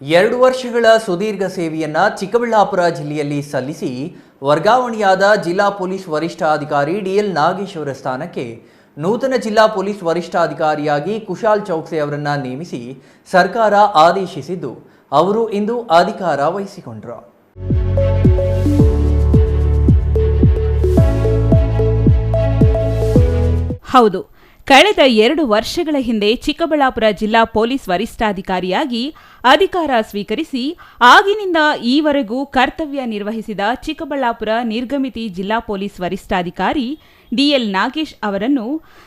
ಎರಡು ವರ್ಷಗಳ ಸುದೀರ್ಘ ಸೇವೆಯನ್ನ ಚಿಕ್ಕಬಳ್ಳಾಪುರ ಜಿಲ್ಲೆಯಲ್ಲಿ ಸಲ್ಲಿಸಿ ವರ್ಗಾವಣೆಯಾದ ಜಿಲ್ಲಾ ಪೊಲೀಸ್ ವರಿಷ್ಠಾಧಿಕಾರಿ ಡಿಎಲ್ ನಾಗೇಶ್ ಅವರ ಸ್ಥಾನಕ್ಕೆ ನೂತನ ಜಿಲ್ಲಾ ಪೊಲೀಸ್ ವರಿಷ್ಠಾಧಿಕಾರಿಯಾಗಿ ಕುಶಾಲ್ ಚೌಕ್ಸೆ ಅವರನ್ನು ನೇಮಿಸಿ ಸರ್ಕಾರ ಆದೇಶಿಸಿದ್ದು, ಅವರು ಇಂದು ಅಧಿಕಾರ ವಹಿಸಿಕೊಂಡರು. ಹೌದು. ಕಳೆದ ಎರಡು ವರ್ಷಗಳ ಹಿಂದೆ ಚಿಕ್ಕಬಳ್ಳಾಪುರ ಜಿಲ್ಲಾ ಪೊಲೀಸ್ ವರಿಷ್ಠಾಧಿಕಾರಿಯಾಗಿ ಅಧಿಕಾರ ಸ್ವೀಕರಿಸಿ ಆಗಿನಿಂದ ಈವರೆಗೂ ಕರ್ತವ್ಯ ನಿರ್ವಹಿಸಿದ ಚಿಕ್ಕಬಳ್ಳಾಪುರ ನಿರ್ಗಮಿತಿ ಜಿಲ್ಲಾ ಪೊಲೀಸ್ ವರಿಷ್ಠಾಧಿಕಾರಿ ಡಿಎಲ್ ನಾಗೇಶ್ ಅವರನ್ನು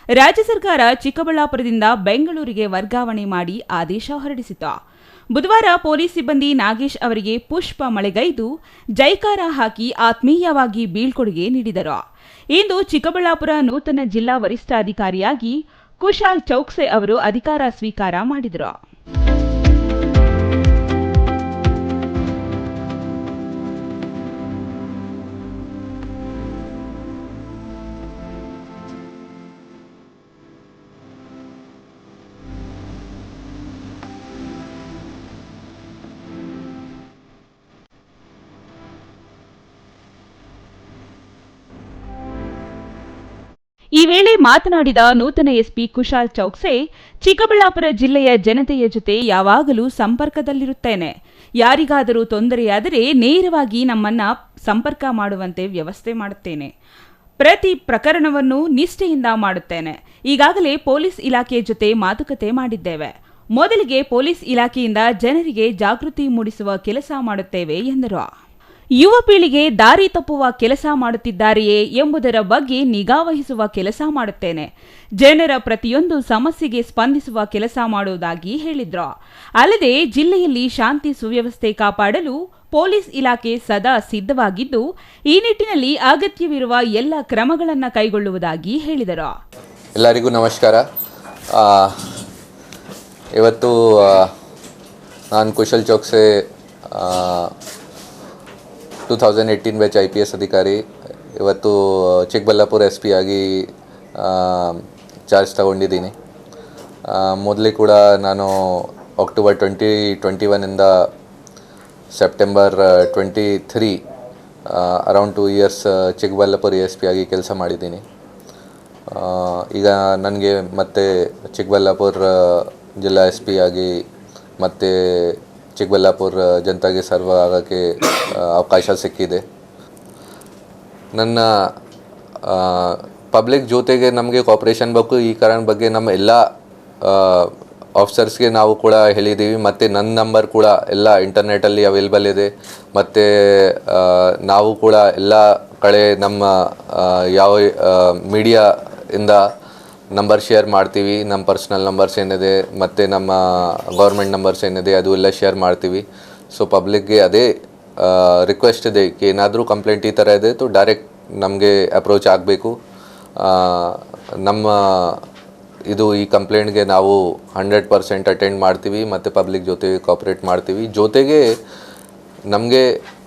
ರಾಜ್ಯ ಸರ್ಕಾರ ಚಿಕ್ಕಬಳ್ಳಾಪುರದಿಂದ ಬೆಂಗಳೂರಿಗೆ ವರ್ಗಾವಣೆ ಮಾಡಿ ಆದೇಶ ಹೊರಡಿಸಿತು ಬುಧವಾರ ಪೊಲೀಸ್ ಸಿಬ್ಬಂದಿ ನಾಗೇಶ್ ಅವರಿಗೆ ಪುಷ್ಪ ಮಳೆಗೈದು ಜೈಕಾರ ಹಾಕಿ ಆತ್ಮೀಯವಾಗಿ ಬೀಳ್ಕೊಡುಗೆ ನೀಡಿದರು. ಇಂದು ಚಿಕ್ಕಬಳ್ಳಾಪುರ ನೂತನ ಜಿಲ್ಲಾ ವರಿಷ್ಠಾಧಿಕಾರಿಯಾಗಿ ಕುಶಾಲ್ ಚೌಕ್ಸೆ ಅವರು ಅಧಿಕಾರ ಸ್ವೀಕಾರ ಮಾಡಿದರು. ಈ ವೇಳೆ ಮಾತನಾಡಿದ ನೂತನ ಎಸ್ಪಿ ಕುಶಾಲ್ ಚೌಕ್ಸೆ, ಚಿಕ್ಕಬಳ್ಳಾಪುರ ಜಿಲ್ಲೆಯ ಜನತೆಯ ಜೊತೆ ಯಾವಾಗಲೂ ಸಂಪರ್ಕದಲ್ಲಿರುತ್ತೇನೆ. ಯಾರಿಗಾದರೂ ತೊಂದರೆಯಾದರೆ ನೇರವಾಗಿ ನಮ್ಮನ್ನ ಸಂಪರ್ಕ ಮಾಡುವಂತೆ ವ್ಯವಸ್ಥೆ ಮಾಡುತ್ತೇನೆ. ಪ್ರತಿ ಪ್ರಕರಣವನ್ನು ನಿಷ್ಠೆಯಿಂದ ಮಾಡುತ್ತೇನೆ. ಈಗಾಗಲೇ ಪೊಲೀಸ್ ಇಲಾಖೆಯ ಜೊತೆ ಮಾತುಕತೆ ಮಾಡಿದ್ದೇವೆ. ಮೊದಲಿಗೆ ಪೊಲೀಸ್ ಇಲಾಖೆಯಿಂದ ಜನರಿಗೆ ಜಾಗೃತಿ ಮೂಡಿಸುವ ಕೆಲಸ ಮಾಡುತ್ತೇವೆ ಎಂದರು. ಯುವ ಪೀಳಿಗೆ ದಾರಿ ತಪ್ಪುವ ಕೆಲಸ ಮಾಡುತ್ತಿದ್ದಾರೆಯೇ ಎಂಬುದರ ಬಗ್ಗೆ ನಿಗಾ ವಹಿಸುವ ಕೆಲಸ ಮಾಡುತ್ತೇನೆ. ಜನರ ಪ್ರತಿಯೊಂದು ಸಮಸ್ಯೆಗೆ ಸ್ಪಂದಿಸುವ ಕೆಲಸ ಮಾಡುವುದಾಗಿ ಹೇಳಿದ್ರು. ಅಲ್ಲದೆ ಜಿಲ್ಲೆಯಲ್ಲಿ ಶಾಂತಿ ಸುವ್ಯವಸ್ಥೆ ಕಾಪಾಡಲು ಪೊಲೀಸ್ ಇಲಾಖೆ ಸದಾ ಸಿದ್ಧವಾಗಿದ್ದು, ಈ ನಿಟ್ಟಿನಲ್ಲಿ ಅಗತ್ಯವಿರುವ ಎಲ್ಲ ಕ್ರಮಗಳನ್ನು ಕೈಗೊಳ್ಳುವುದಾಗಿ ಹೇಳಿದರು. ಎಲ್ಲರಿಗೂ ನಮಸ್ಕಾರ. ಇವತ್ತು ನಾನು Kushal Chouksey two thousand eighteen batch I P S ಅಧಿಕಾರಿ, ಇವತ್ತು ಚಿಕ್ಕಬಳ್ಳಾಪುರ ಎಸ್ ಪಿ ಆಗಿ ಚಾರ್ಜ್ ತಗೊಂಡಿದ್ದೀನಿ. ಮೊದಲೇ ಕೂಡ ನಾನು October twenty twenty ಒನ್ನಿಂದ September twenty three around two years Chikkaballapur S P ಆಗಿ ಕೆಲಸ ಮಾಡಿದ್ದೀನಿ. ಈಗ ನನಗೆ ಮತ್ತೆ ಚಿಕ್ಕಬಳ್ಳಾಪುರ ಜಿಲ್ಲಾ ಎಸ್ ಪಿ ಆಗಿ ಮತ್ತು ಚಿಕ್ಕಬಳ್ಳಾಪುರ ಜನತೆಗೆ ಸರ್ವ್ ಆಗೋಕ್ಕೆ ಅವಕಾಶ ಸಿಕ್ಕಿದೆ. ನನ್ನ ಪಬ್ಲಿಕ್ ಜೊತೆಗೆ ನಮಗೆ ಕಾಪ್ರೇಷನ್ ಬೇಕು. ಈ ಕಾರಣ ಬಗ್ಗೆ ನಮ್ಮ ಎಲ್ಲ ಆಫೀಸರ್ಸ್ಗೆ ನಾವು ಕೂಡ ಹೇಳಿದ್ದೀವಿ ಮತ್ತು ನನ್ನ ನಂಬರ್ ಕೂಡ ಎಲ್ಲ ಇಂಟರ್ನೆಟಲ್ಲಿ ಅವೈಲೇಬಲ್ ಇದೆ. ಮತ್ತು ನಾವು ಕೂಡ ಎಲ್ಲ ಕಡೆ ನಮ್ಮ ಯಾವ ಮೀಡಿಯಾ ಇಂದ ನಂಬರ್ ಶೇರ್ ಮಾಡ್ತೀವಿ ನಮ್ಮ ಪರ್ಸ್ನಲ್ ನಂಬರ್ಸ್ ಏನಿದೆ, ಮತ್ತು ನಮ್ಮ ಗೌರ್ಮೆಂಟ್ ನಂಬರ್ಸ್ ಏನಿದೆ, ಅದು ಎಲ್ಲ ಶೇರ್ ಮಾಡ್ತೀವಿ. ಸೊ ಪಬ್ಲಿಕ್ಗೆ ಅದೇ ರಿಕ್ವೆಸ್ಟ್ ಇದೆ, ಏನಾದರೂ ಕಂಪ್ಲೇಂಟ್ ಈ ಥರ ಇದೆ ತು ಡೈರೆಕ್ಟ್ ನಮಗೆ ಅಪ್ರೋಚ್ ಆಗಬೇಕು. ನಮ್ಮ ಇದು ಈ ಕಂಪ್ಲೇಂಟ್ಗೆ ನಾವು ಹಂಡ್ರೆಡ್ ಪರ್ಸೆಂಟ್ ಅಟೆಂಡ್ ಮಾಡ್ತೀವಿ, ಮತ್ತು ಪಬ್ಲಿಕ್ ಜೊತೆಗೆ ಕೋಪ್ರೇಟ್ ಮಾಡ್ತೀವಿ. ಜೊತೆಗೆ ನಮಗೆ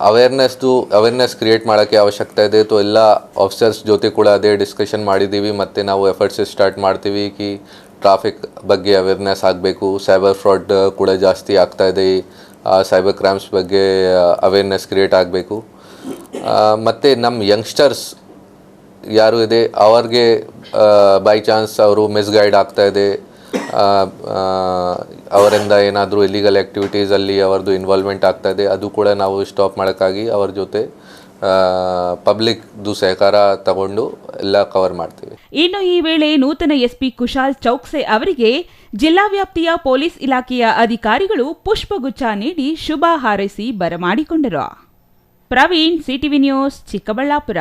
ಅವೇರ್ನೆಸ್ದು ಅವೇರ್ನೆಸ್ ಕ್ರಿಯೇಟ್ ಮಾಡೋಕ್ಕೆ ಅವಶ್ಯಕತೆ ಇದೆ. ಅಥವಾ ಎಲ್ಲ ಆಫೀಸರ್ಸ್ ಜೊತೆ ಕೂಡ ಅದೇ ಡಿಸ್ಕಷನ್ ಮಾಡಿದ್ದೀವಿ ಮತ್ತು ನಾವು ಎಫರ್ಟ್ಸ್ ಸ್ಟಾರ್ಟ್ ಮಾಡ್ತೀವಿ ಕಿ ಟ್ರಾಫಿಕ್ ಬಗ್ಗೆ ಅವೇರ್ನೆಸ್ ಆಗಬೇಕು. ಸೈಬರ್ ಫ್ರಾಡ್ ಕೂಡ ಜಾಸ್ತಿ ಆಗ್ತಾ ಇದೆ. ಸೈಬರ್ ಕ್ರೈಮ್ಸ್ ಬಗ್ಗೆ ಅವೇರ್ನೆಸ್ ಕ್ರಿಯೇಟ್ ಆಗಬೇಕು. ಮತ್ತು ನಮ್ಮ ಯಂಗ್ಸ್ಟರ್ಸ್ ಯಾರು ಇದೆ, ಅವ್ರಿಗೆ ಬೈ ಚಾನ್ಸ್ ಅವರು ಮಿಸ್ಗೈಡ್ ಆಗ್ತಾ ಇದೆ. ಅವರಿಂದ ಏನಾದರೂ ಇಲ್ಲಿಗಲ್ ಆ್ಯಕ್ಟಿವಿಟೀಸಲ್ಲಿ ಅವ್ರದ್ದು ಇನ್ವಾಲ್ವ್ಮೆಂಟ್ ಆಗ್ತಾ ಇದೆ, ಅದು ಕೂಡ ನಾವು ಸ್ಟಾಪ್ ಮಾಡೋಕ್ಕಾಗಿ ಅವ್ರ ಜೊತೆ ಪಬ್ಲಿಕ್ದು ಸಹಕಾರ ತಗೊಂಡು ಎಲ್ಲ ಕವರ್ ಮಾಡ್ತೀವಿ. ಇನ್ನು ಈ ವೇಳೆ ನೂತನ ಎಸ್ಪಿ ಕುಶಾಲ್ ಚೌಕ್ಸೆ ಅವರಿಗೆ ಜಿಲ್ಲಾ ವ್ಯಾಪ್ತಿಯ ಪೊಲೀಸ್ ಇಲಾಖೆಯ ಅಧಿಕಾರಿಗಳು ಪುಷ್ಪಗುಚ್ಛ ನೀಡಿ ಶುಭ ಹಾರೈಸಿ ಬರಮಾಡಿಕೊಂಡರು. Praveen, CTV news, Chikkaballapur.